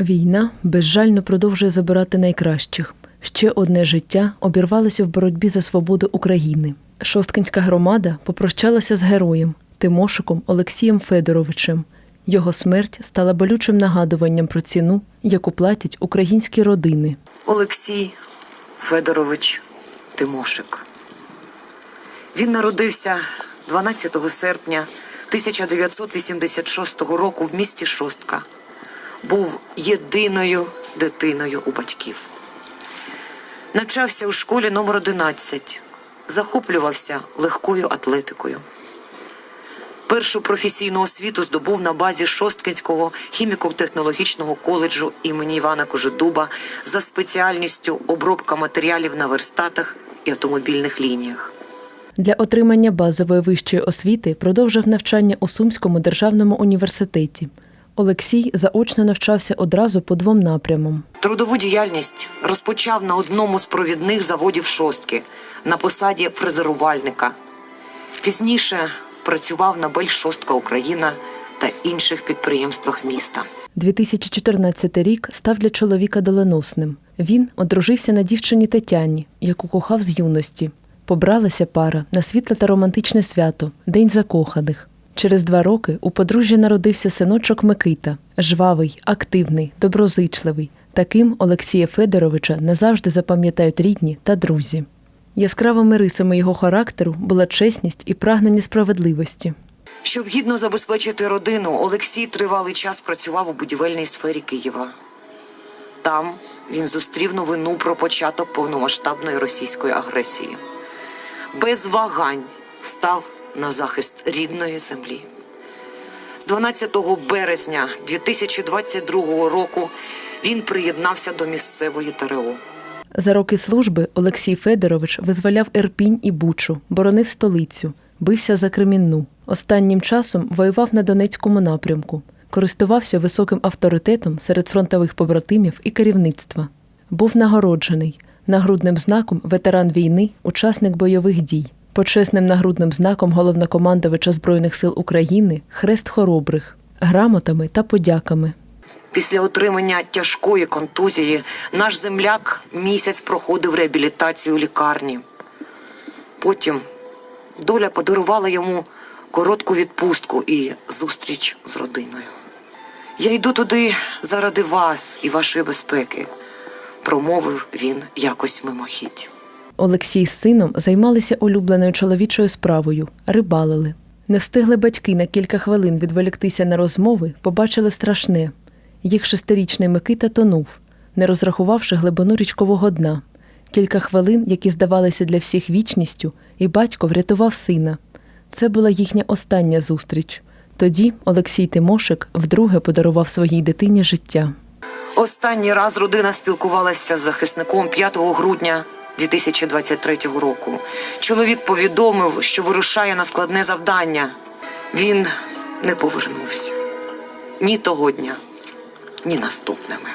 Війна безжально продовжує забирати найкращих. Ще одне життя обірвалося в боротьбі за свободу України. Шосткинська громада попрощалася з героєм Тимошиком Олексієм Федоровичем. Його смерть стала болючим нагадуванням про ціну, яку платять українські родини. Олексій Федорович Тимошик. Він народився 12 серпня 1986 року в місті Шостка. Був єдиною дитиною у батьків. Навчався у школі номер 11 захоплювався легкою атлетикою. Першу професійну освіту здобув на базі Шосткинського хіміко-технологічного коледжу імені Івана Кожедуба за спеціальністю обробка матеріалів на верстатах і автомобільних лініях. Для отримання базової вищої освіти продовжив навчання у Сумському державному університеті. Олексій заочно навчався одразу по двом напрямам. Трудову діяльність розпочав на одному з провідних заводів шостки на посаді фрезерувальника. Пізніше працював на Бельшостка Україна та інших підприємствах міста. 2014 рік став для чоловіка доленосним. Він одружився на дівчині Тетяні, яку кохав з юності. Побралася пара на світле та романтичне свято День закоханих. Через два роки у подружжя народився синочок Микита, жвавий, активний, доброзичливий. Таким Олексія Федоровича назавжди запам'ятають рідні та друзі. Яскравими рисами його характеру була чесність і прагнення справедливості. Щоб гідно забезпечити родину, Олексій тривалий час працював у будівельній сфері Києва. Там він зустрів новину про початок повномасштабної російської агресії. Без вагань став на захист рідної землі. З 12 березня 2022 року він приєднався до місцевої ТРО. За роки служби Олексій Федорович визволяв Ірпінь і Бучу, боронив столицю, бився за Кремінну. Останнім часом воював на Донецькому напрямку, користувався високим авторитетом серед фронтових побратимів і керівництва. Був нагороджений нагрудним знаком ветеран війни, учасник бойових дій, почесним нагрудним знаком головнокомандувача Збройних сил України Хрест Хоробрих, грамотами та подяками. Після отримання тяжкої контузії наш земляк місяць проходив реабілітацію у лікарні. Потім доля подарувала йому коротку відпустку і зустріч з родиною. Я йду туди заради вас і вашої безпеки, промовив він якось мимохідь. Олексій з сином займалися улюбленою чоловічою справою рибалили. Не встигли батьки на кілька хвилин відволіктися на розмови, побачили страшне. Їх шестирічний Микита тонув, не розрахувавши глибину річкового дна. Кілька хвилин, які здавалися для всіх вічністю, і батько врятував сина. Це була їхня остання зустріч. Тоді Олексій Тимошик вдруге подарував своїй дитині життя. Останній раз родина спілкувалася з захисником 5 грудня 2023 року. Чоловік повідомив, що вирушає на складне завдання. Він не повернувся ні того дня, ні наступними.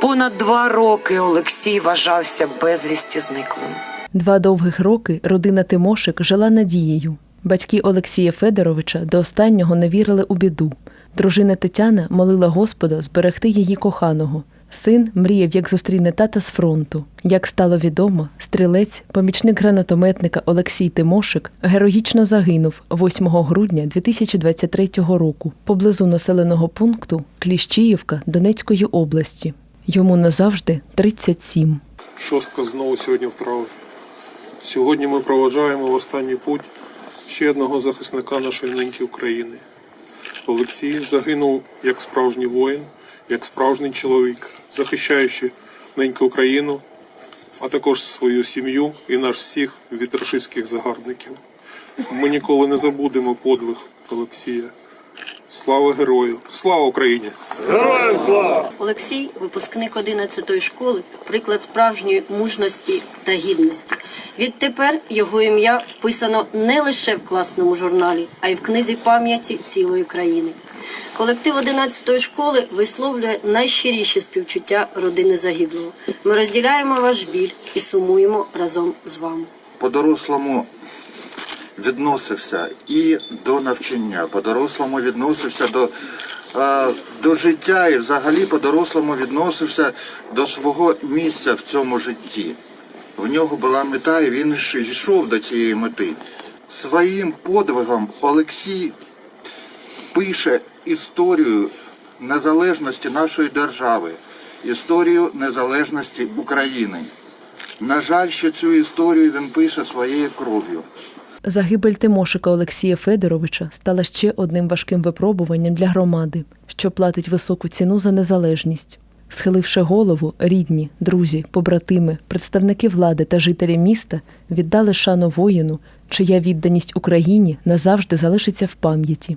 Понад два роки Олексій вважався безвісті зниклим. Два довгих роки родина Тимошик жила надією. Батьки Олексія Федоровича до останнього не вірили у біду. Дружина Тетяна молила Господа зберегти її коханого. Син мріяв, як зустріне тата з фронту. Як стало відомо, стрілець, помічник гранатометника Олексій Тимошик, героїчно загинув 8 грудня 2023 року поблизу населеного пункту Кліщіївка Донецької області. Йому назавжди 37. Шостка знову сьогодні в траві. Сьогодні ми проводжаємо в останній путь ще одного захисника нашої неньки України. Олексій загинув як справжній воїн, як справжній чоловік, захищаючи неньку Україну, а також свою сім'ю і нас всіх від рашистських загарбників. Ми ніколи не забудемо подвиг Олексія. Слава герою! Слава Україні! Героям слава! Олексій, випускник 11-ї школи, приклад справжньої мужності та гідності. Відтепер його ім'я вписано не лише в класному журналі, а й в книзі пам'яті цілої країни. Колектив 11-ї школи висловлює найщиріші співчуття родини загиблого. Ми розділяємо ваш біль і сумуємо разом з вами. по-дорослому відносився і до навчання, по-дорослому відносився до е, до життя і взагалі по-дорослому відносився до свого місця в цьому житті. В нього була мета, і він йшов до цієї мети. Своїм подвигом Олексій пише історію незалежності нашої держави, історію незалежності України. На жаль, що цю історію він пише своєю кров'ю. Загибель Тимошика Олексія Федоровича стала ще одним важким випробуванням для громади, що платить високу ціну за незалежність. Схиливши голову, рідні, друзі, побратими, представники влади та жителі міста віддали шану воїну, чия відданість Україні назавжди залишиться в пам'яті.